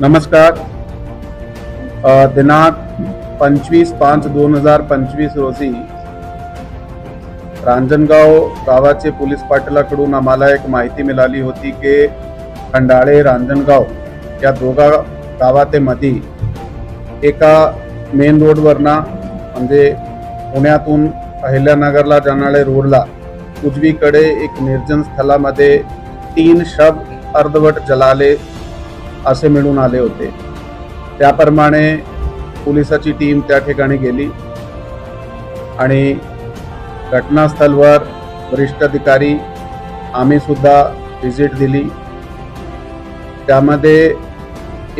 नमस्कार. दिनांक पंचवीस पाच दोन हजार पंचवीस रोजी रांजणगाव गावाचे पोलीस पाटलाकडून आम्हाला एक माहिती मिळाली होती की खंडाळे रांजणगाव या दोघा गावातेमध्ये एका मेन रोडवरनं म्हणजे पुण्यातून अहिल्यानगरला जाणाऱ्या रोडला उजवीकडे एक निर्जन स्थलामध्ये तीन शब अर्धवट जलाले असे मिळून आले होते. त्याप्रमाणे पोलिसाची टीम त्या ठिकाणी गेली आणि घटनास्थळवर वरिष्ठ अधिकारी आम्ही सुद्धा व्हिजिट दिली. त्यामध्ये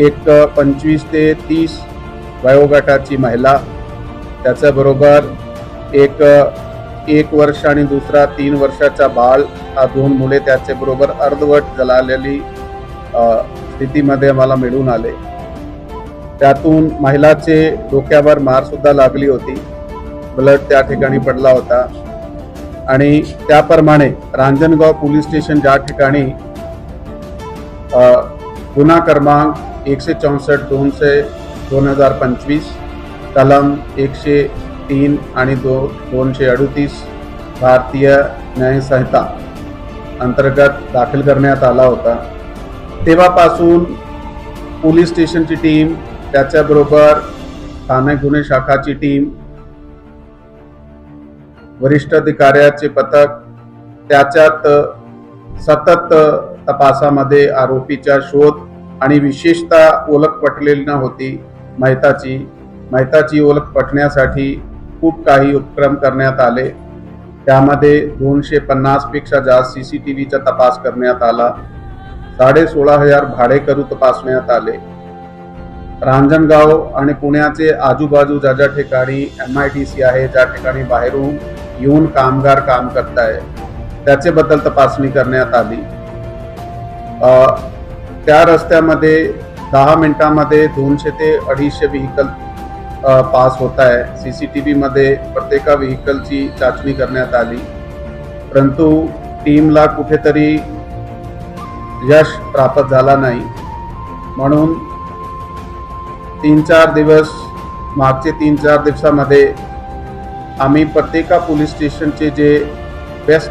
एक पंचवीस ते तीस वयोगटाची महिला त्याच्याबरोबर एक एक वर्ष आणि दुसरा तीन वर्षाचा बाळ हा दोन मुले त्याचेबरोबर अर्धवट जलालेली स्थितीमध्ये आम्हाला मिळून आले. त्यातून महिलाचे डोक्यावर मार सुद्धा लागली होती. ब्लड त्या ठिकाणी पडला होता. आणि त्याप्रमाणे रांजणगाव पोलीस स्टेशन ज्या ठिकाणी गुन्हा क्रमांक एकशे चौसष्ट दोनशे दोन हजार पंचवीस कलम एकशे तीन आणि दो दोनशे अडतीस भारतीय न्यायसंहिता अंतर्गत दाखल करण्यात आला होता. तेव्हापासून पोलीस स्टेशनची टीम त्याच्याबरोबर ठाणे गुन्हे शाखाची टीम वरिष्ठ अधिकाऱ्याचे पथक त्याच्यात सतत तपासामध्ये आरोपीचा शोध आणि विशेषतः ओळख पटलेली न होती माहिताची. माहिताची ओळख पटण्यासाठी खूप काही उपक्रम करण्यात आले. त्यामध्ये दोनशे पन्नासपेक्षा जास्त सी सी टी व्हीचा तपास करण्यात आला. साडे सोळा हजार भाडेकरू तपासण्यात आले. रांजणगाव आणि पुण्याचे आजूबाजू ज्या ज्या ठिकाणी एम आय टी सी आहे ज्या ठिकाणी बाहेरून येऊन कामगार काम करताय त्याच्याबद्दल तपासणी करण्यात आली. त्या रस्त्यामध्ये दहा मिनिटामध्ये दोनशे ते अडीचशे व्हेकल पास होत आहे सी सी टी व्हीमध्ये प्रत्येका व्हेकलची चाचणी करण्यात आली. परंतु टीमला कुठेतरी यश प्राप्त झाला नाही. म्हणून तीन चार दिवस मागचे तीन चार दिवसामध्ये आम्ही प्रत्येका पोलीस स्टेशनचे जे बेस्ट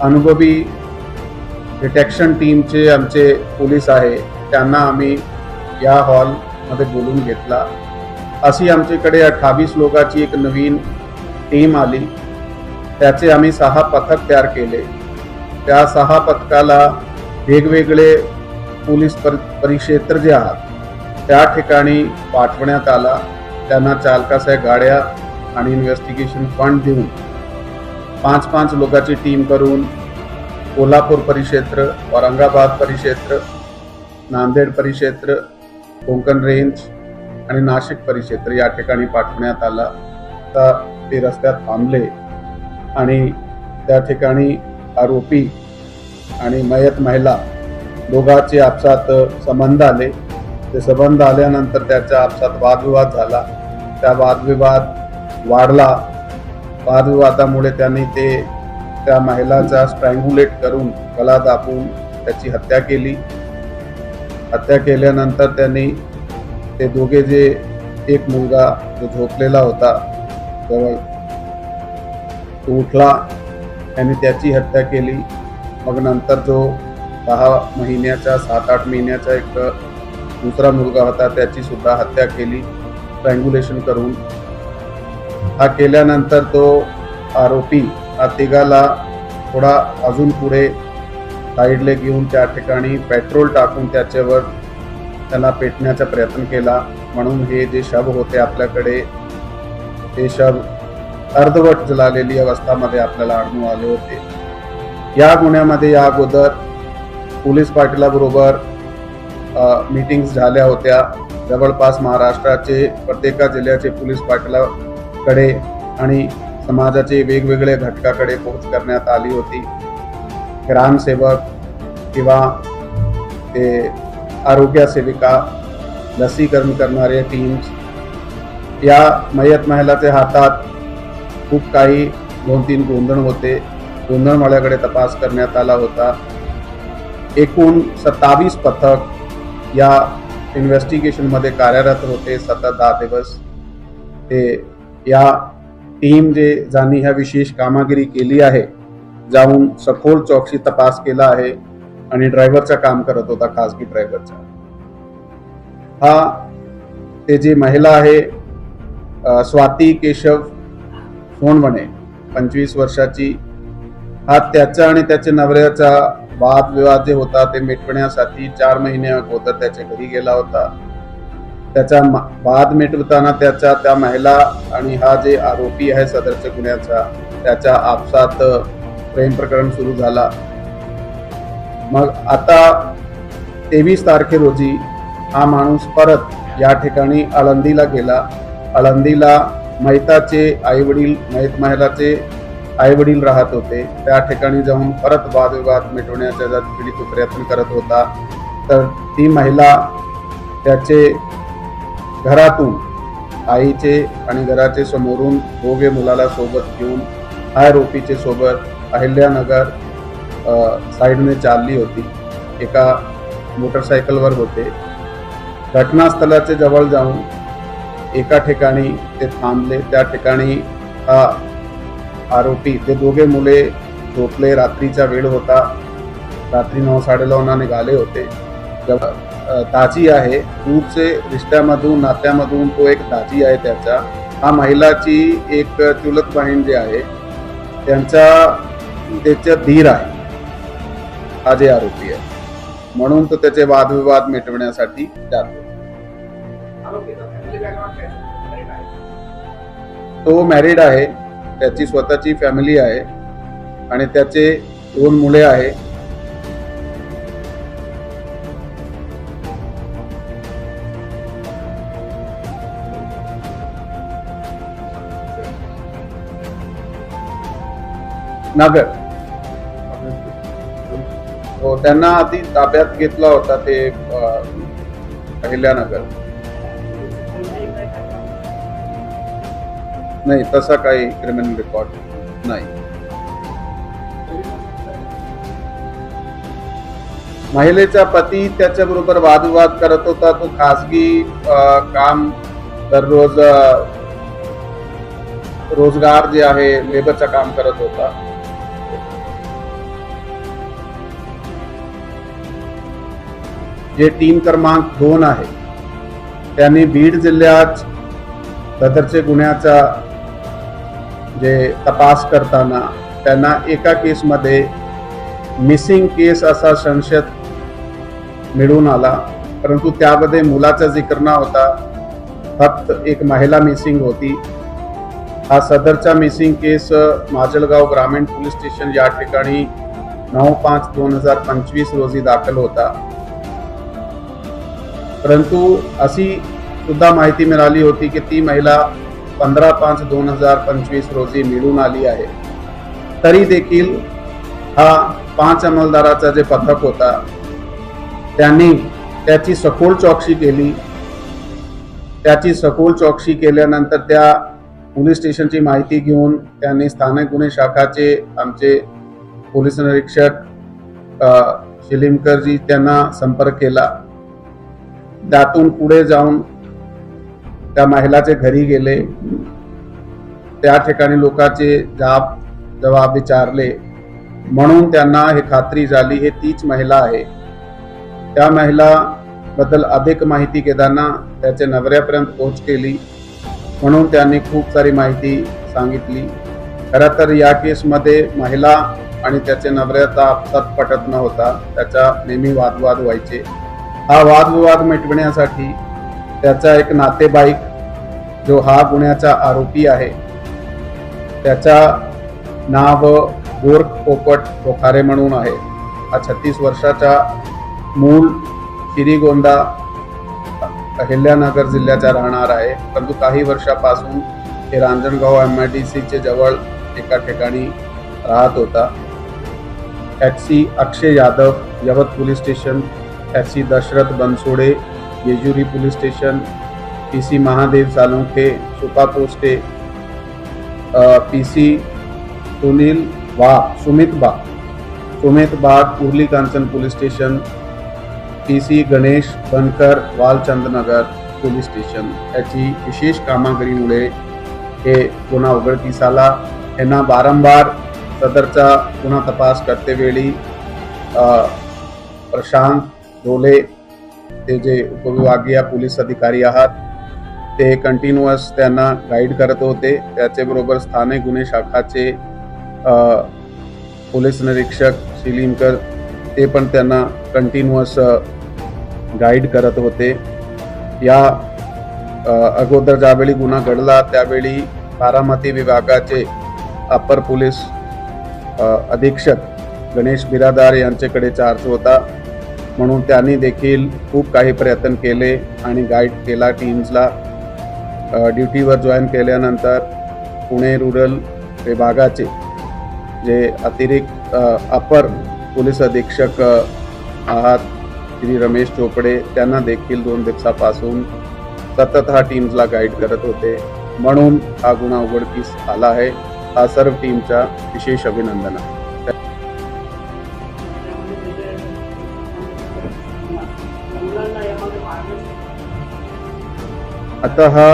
अनुभवी डिटेक्शन टीमचे आमचे पोलीस आहे त्यांना आम्ही या हॉलमध्ये बोलून घेतला. अशी आमच्याकडे अठ्ठावीस लोकांची एक नवीन टीम आली. त्याचे आम्ही सहा पथक तयार केले. त्या सहा पथकाला वेगवेगळे पोलीस पर परिक्षेत्र जे आहात त्या ठिकाणी पाठवण्यात आला. त्यांना चालकाच्या गाड्या आणि इन्व्हेस्टिगेशन फंड देऊन पाच पाच लोकांची टीम करून कोल्हापूर परिक्षेत्र औरंगाबाद परिक्षेत्र नांदेड परिक्षेत्र कोंकण रेंज आणि नाशिक परिक्षेत्र या ठिकाणी पाठवण्यात आला. आता ते रस्त्यात थांबले आणि त्या ठिकाणी आरोपी आणि मयत महिला दोघांचे आपसात संबंध आले. ते संबंध आल्यानंतर त्याच्या आपसात वादविवाद झाला. त्या वादविवाद वाढला. वादविवादामुळे त्यांनी ते त्या महिलाचा स्ट्रँग्युलेट करून कला दाबून त्याची हत्या केली. हत्या केल्यानंतर त्यांनी ते दोघे जे एक मुलगा जो झोपलेला होता जवळ तो उठला. त्यांनी त्याची हत्या केली. मग नंतर जो दहा महिन्याचा सात आठ महिन्याचा एक दुसरा मुलगा होता त्याची सुद्धा हत्या केली ट्रँग्युलेशन करून. हा केल्यानंतर तो आरोपी हा तिघाला थोडा अजून पुढे साईडले घेऊन त्या ठिकाणी पेट्रोल टाकून त्याच्यावर त्याला पेटण्याचा प्रयत्न केला. म्हणून हे जे शव होते आपल्याकडे ते शव अर्धवट जलालेली अवस्थामध्ये आपल्याला आढळून आले होते. या गुन्ह्यामध्ये या अगोदर पोलीस पाटीलाबरोबर मीटिंग्स झाल्या होत्या. जवळपास महाराष्ट्राचे प्रत्येका जिल्ह्याचे पोलीस पाटलाकडे आणि समाजाचे वेगवेगळे घटकाकडे पोहोच करण्यात आली होती. ग्रामसेवक किंवा ते आरोग्य सेविका लसीकरण करणारे टीम्स या मयत महिलाच्या हातात खूप काही दोन तीन गोंधळ होते. गोंधळमाळ्याकडे तपास करण्यात आला होता. एकूण सत्तावीस पथक या इन्व्हेस्टिगेशनमध्ये कार्यरत होते. सतत दहा दिवस. ते या टीम जे ज्यांनी ह्या विशेष कामगिरी केली आहे जाऊन सखोल चौकशी तपास केला आहे आणि ड्रायव्हरचा काम करत होता खासगी ड्रायव्हरचा हा ते जी महिला आहे स्वाती केशव सोनवणे पंचवीस वर्षाची हा त्याचा आणि त्याच्या नवऱ्याचा वादविवाद जे होता ते मिटवण्यासाठी चार महिने अगोदर त्याच्या घरी गेला होता. त्याचा वाद मिटवताना त्याचा त्या महिला आणि हा जे आरोपी आहे सदरच्या गुन्ह्याचा त्याच्या आपसात प्रेम प्रकरण सुरू झाला. मग आता तेवीस तारखे रोजी हा माणूस परत या ठिकाणी आळंदीला गेला. आळंदीला मैताचे आई वडील मैत महिलाचे आई वडील राहत होते. त्या ठिकाणी जाऊन परत वादविवाद मिटवण्याचा जर पीडित प्रयत्न करत होता तर ती महिला त्याचे घरातून आईचे आणि घराचे समोरून दोघे मुलाला सोबत घेऊन आरोपीचे सोबत अहिल्यानगर साईडने चालली होती. एका मोटरसायकलवर होते. घटनास्थळाचे जवळ जाऊन एका ठिकाणी ते थांबले. त्या ठिकाणी हा आरोपी. ते दोघे मुले झोपले. रात्रीचा वेळ होता. रात्री नऊ साडेनऊला निघाले होते. दाजी आहे. दूरचे रिश्त्यामधून नात्यामधून तो एक दाजी आहे त्याचा. हा महिलाची एक चुलत बहीण जी आहे त्यांचा त्याच्या धीर आहे. हा जे आरोपी आहे. म्हणून तो त्याचे वादविवाद मिटवण्यासाठी जातो. तो मॅरिड आहे. त्याची स्वतःची फॅमिली आहे आणि त्याचे दोन मुले आहे. नगर. हो त्यांना आधी ताब्यात घेतला होता ते अहिल्यानगर. नाही तसा काही क्रिमिनल रेकॉर्ड नाही. महिलेचा पती त्याच्याबरोबर वादविवाद करत होता. तो खासगी काम दररोज रोजगार जे आहे लेबरचं काम करत होता. जे टीम क्रमांक दोन आहे त्यांनी बीड जिल्ह्यात सदरचे गुन्ह्याचा जे तपास करताना त्यांना एका केसमध्ये मिसिंग केस असा संशय मिळून आला. परंतु त्यामध्ये मुलाचा जिकर न होता फक्त एक महिला मिसिंग होती. हा सदरचा मिसिंग केस माजलगाव ग्रामीण पोलीस स्टेशन या ठिकाणी नऊ पाच दोन हजार पंचवीस रोजी दाखल होता. परंतु अशी सुद्धा माहिती मिळाली होती की ती महिला पंधरा पाच दोन हजार पंचवीस रोजी मिळून आली आहे. तरी देखील हा पाच अंमलदाराचा जे पथक होता त्यांनी त्याची सखोल चौकशी केली. त्याची सखोल चौकशी केल्यानंतर त्या पोलीस स्टेशनची माहिती घेऊन त्यांनी स्थानिक गुन्हे शाखाचे आमचे पोलीस निरीक्षक शिलिमकरजी त्यांना संपर्क केला. त्यातून पुढे जाऊन त्या महिलाचे घरी गेले. त्या ठिकाणी लोकांचे जाब जबाब विचारले. म्हणून त्यांना हे खात्री झाली हे तीच महिला आहे. त्या महिला बद्दल अधिक माहिती घेताना त्याचे नवऱ्यापर्यंत पोहोच केली. म्हणून त्यांनी खूप सारी माहिती सांगितली. खरं तर या केसमध्ये महिला आणि त्याचे नवऱ्याचा आपसात पटत नव्हता. त्याचा नेहमी वादवाद व्हायचे. हा वादविवाद मिटविण्यासाठी त्याचा एक नातेवाईक जो हा गुन्ह्याचा आरोपी आहे त्याचा नाव गोरख पोपट बोखारे म्हणून आहे. हा छत्तीस वर्षाचा मूळ श्रीगोंदा अहिल्यानगर जिल्ह्याचा राहणार आहे. परंतु काही वर्षापासून हे रांजणगाव एम आय डी सीचे जवळ एका ठिकाणी राहत होता. Taxi Akshay Yadav Yavat police station taxi Dashrath Bansode Jejuri police station P C Mahadev Salunkhe सुका पोस्टे पी सी सुनील वा Sumit Bag Sumit Bag Urali Kanchan police station P C Ganesh Bankar Walchandnagar police station. याची विशेष कामगिरीमुळे हे गुन्हा उघडकीस आला. यांना वारंवार सदरचा गुन्हा तपास करतेवेळी प्रशांत डोले ते जे उपविभागीय पोलीस अधिकारी आहात ते कंटिन्युअस त्यांना गाईड करत होते. त्याचेबरोबर स्थानिक गुन्हे शाखाचे पोलीस निरीक्षक शिलिमकर ते पण त्यांना कंटिन्युअस गाईड करत होते. या अगोदर ज्यावेळी गुन्हा घडला त्यावेळी बारामती विभागाचे अप्पर पोलीस अधीक्षक गणेश बिरादार यांच्याकडे चार्ज होता. म्हणून त्यांनी देखील खूप काही प्रयत्न केले आणि गाईड केला टीम्सला ड्युटीवर जॉईन केल्यानंतर पुणे रुरल विभागाचे जे अतिरिक्त अपर पोलीस अधीक्षक आहात श्री रमेश चोपडे त्यांना देखील दोन दिवसापासून सतत हा टीम्सला गाईड करत होते. म्हणून हा गुन्हा उघडकीस आला आहे. हा सर्व टीमचा विशेष अभिनंदन आहे. आता हा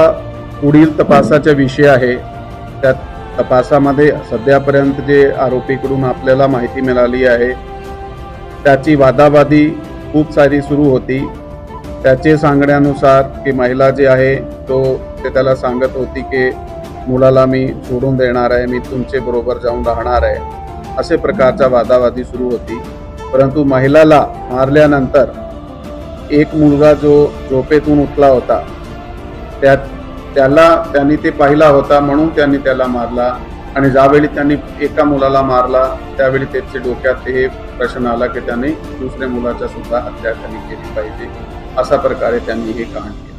पुढील तपासाचा विषय आहे. त्या तपासामध्ये सध्यापर्यंत जे आरोपीकडून आपल्याला माहिती मिळाली आहे त्याची वादावादी खूप सारी सुरू होती. त्याचे सांगण्यानुसार की महिला जे आहे तो ते त्याला सांगत होती की मुलाला मी सोडून देणार आहे मी तुमचे बरोबर जाऊन राहणार आहे. असे प्रकारच्या वादावादी सुरू होती. परंतु महिलाला मारल्यानंतर एक मुलगा जो झोपेतून उठला होता त्यात त्याला त्यांनी ते पाहिला होता म्हणून त्यांनी त्याला मारला. आणि ज्यावेळी त्यांनी एका मुलाला मारला त्यावेळी त्याच्या डोक्यात हे प्रश्न आला की त्याने दुसऱ्या मुलाच्या सुद्धा हत्या त्यांनी केली पाहिजे. अशा प्रकारे त्यांनी हे कांड केलं.